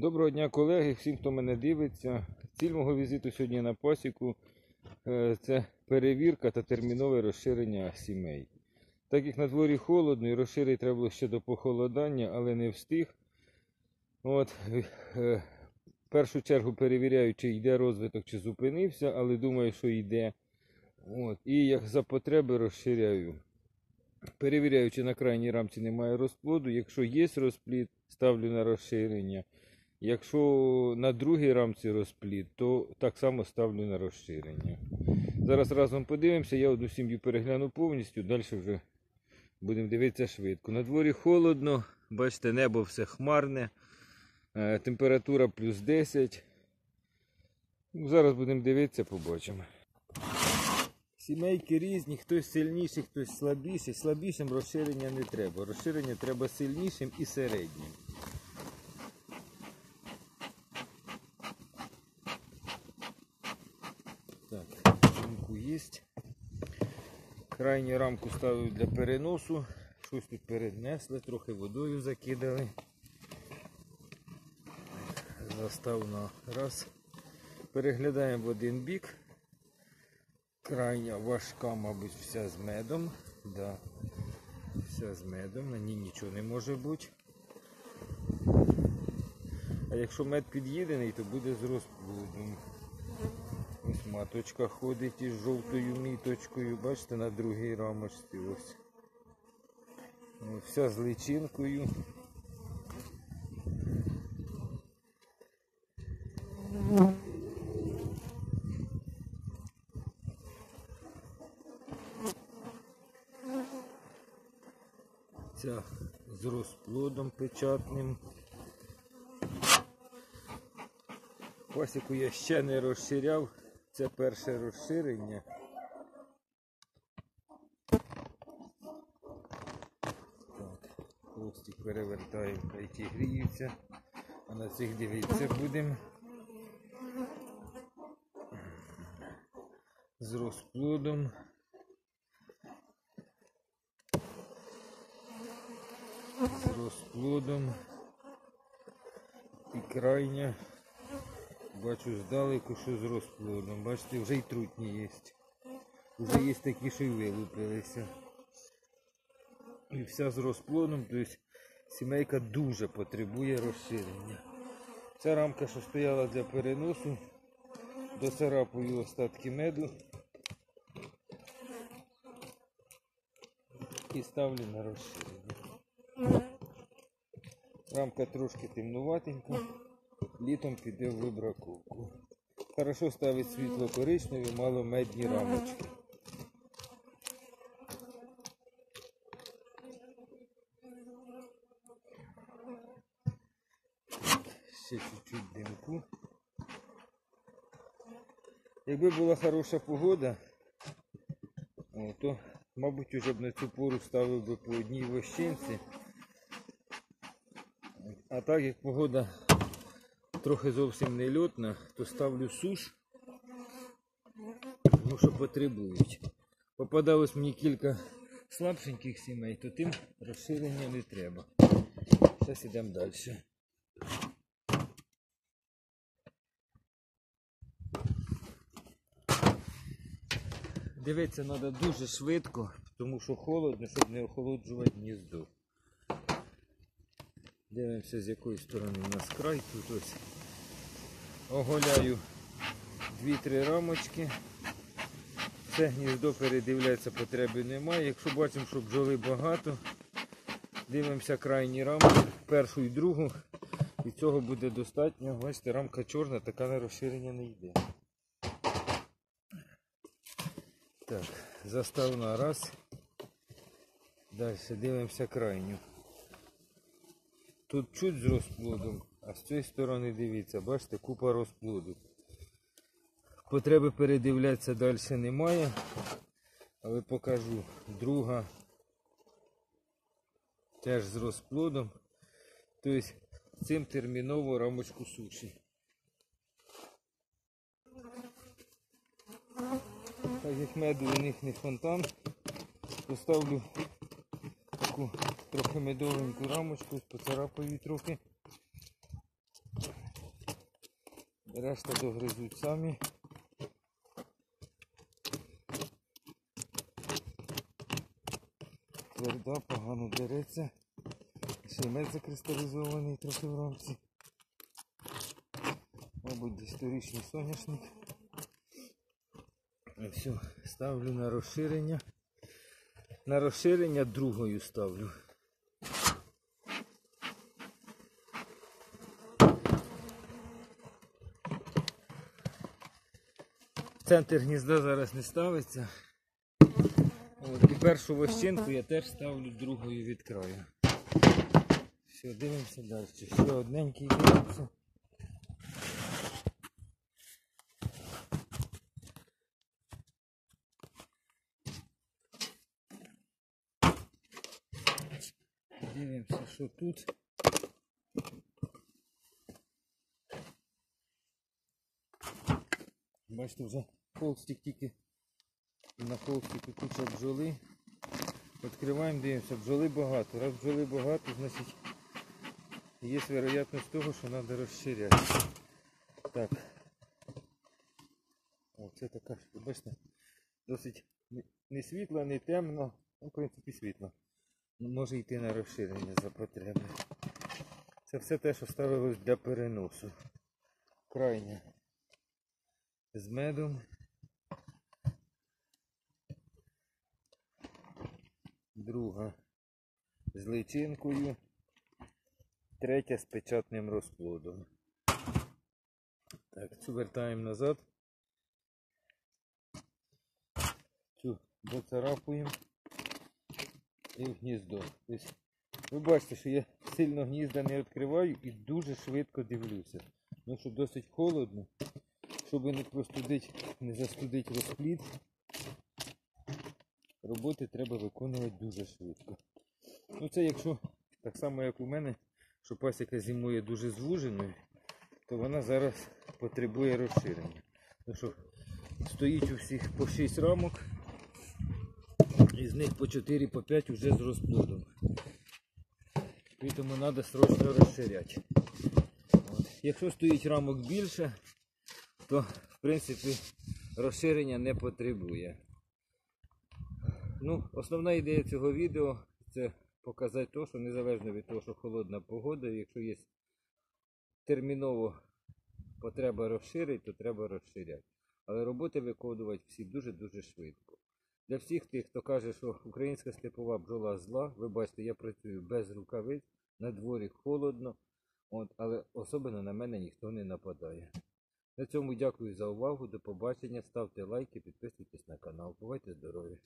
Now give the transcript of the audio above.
Доброго дня, колеги, всім, хто мене дивиться. Ціль мого візиту сьогодні на пасіку е, це перевірка та термінове розширення сімей. Так як на дворі холодно і розширити треба було ще до похолодання, але не встиг. От, е, в першу чергу перевіряю, чи йде розвиток, чи зупинився, але думаю, що йде. От, і як за потреби розширяю. Перевіряю, чи на крайній рамці немає розплоду. Якщо є розплід, ставлю на розширення. Якщо на другій рамці розплід, то так само ставлю на розширення. Зараз разом подивимося, я одну сім'ю перегляну повністю, далі вже будемо дивитися швидко. На дворі холодно, бачите, небо все хмарне, е, температура плюс 10. Ну, Зараз будемо дивитися, побачимо. Сімейки різні, хтось сильніший, хтось слабіший. Слабішим розширення не треба. Розширення треба сильнішим і середнім. Так, рамку є. Крайню рамку ставлю для переносу. Щось тут перенесли, трохи водою закидали. Застав на раз. Переглядаємо в один бік. Крайня важка, мабуть, вся з медом. Да. Вся з медом, на ній нічого не може бути. А якщо мед під'їдений, то буде з розплодом. Ось маточка ходить із жовтою міточкою, бачите, на другій рамочці ось. Ось Вся з личинкою. Ця з розплодом печатним. Пасіку я ще не розширяв. Це перше розширення. Так, хвостик перевертаємо, хай ті гріються. А на цих дивитися будемо. З розплодом. З розплодом. І крайня. Бачу здалеку, що з розплодом. Бачите, вже й трутні є. Вже є такі, що й вилупилися. І вся з розплодом, тобто сімейка дуже потребує розширення. Ця рамка, що стояла для переносу, доцарапую остатки меду і ставлю на розширення. Рамка трошки темнуватенька літом піде в вибраковку. Хорошо ставить світло коричневі, маломедні рамочки. Ще чуть-чуть димку. Якби була хороша погода, то, мабуть, уже б на цю пору ставив би по одній вощинці. А так як погода трохи зовсім не льотна, то ставлю суш, тому що потребують. Попадалось мені кілька слабшеньких сімей, то тим розширення не треба. Зараз йдемо далі. Дивитися треба дуже швидко, тому що холодно, щоб не охолоджувати гніздо. Дивимося з якої сторони у нас край. Тут ось оголяю 2-3 рамочки. Це гніздо передивляється, потреби немає. Якщо бачимо, що бджоли багато, дивимося крайні рамки, першу і другу. І цього буде достатньо. Бачите, рамка чорна, така на розширення не йде. Так, заставна раз. Далі дивимося крайню. Тут чуть з розплодом, а з цієї сторони дивіться, бачите, купа розплоду. Потреби передивлятися далі немає, але покажу. Друга теж з розплодом. Тобто цим терміново рамочку суші. Так як меду у них не фонтан, поставлю таку трохи медовеньку рамочку, поцарапаю трохи. Решта догризуть самі. Тверда, погано дереться. Ще закристалізований трохи в рамці. Мабуть, десь торічний соняшник. Все, ставлю на розширення. На розширення другою ставлю. Центр гнізда зараз не ставиться. От, і першу вощинку я теж ставлю другою від краю. Все, дивимося далі. Ще одненький дивимося. Дивимося, що тут. Бачите, вже холстик тільки на холстику куча бджоли. Відкриваємо, дивимося, бджоли багато. Раз бджоли багато, значить є вероятність того, що треба розширяти. Так. О, це така, бачите, досить не- світло, не темно, ну, в принципі, світло. Може йти на розширення за потреби. Це все те, що ставилось для переносу. Крайня. З медом. Друга з личинкою. Третя з печатним розплодом. Так, цю вертаємо назад. Цю доцарапуємо і в гніздо. Ви бачите, що я сильно гнізда не відкриваю і дуже швидко дивлюся. Ну що досить холодно, щоб не простудити, не застудити розплід. Роботи треба виконувати дуже швидко. Ну це якщо так само як у мене, що пасіка зимує дуже звуженою, то вона зараз потребує розширення. Тому що стоїть у всіх по 6 рамок, із них по 4 по 5 вже з розплодом. Тому треба срочно розширяти. От. Якщо стоїть рамок більше, то в принципі розширення не потребує. Ну, основна ідея цього відео це показати те, що незалежно від того, що холодна погода, якщо є терміново потреба розширити, то треба розширяти. Але роботи виконувати всі дуже-дуже швидко. Для всіх тих, хто каже, що українська степова бджола зла, ви бачите, я працюю без рукавиць, на дворі холодно, от, але особливо на мене ніхто не нападає. На цьому дякую за увагу. До побачення. Ставте лайки, підписуйтесь на канал. Бувайте здорові!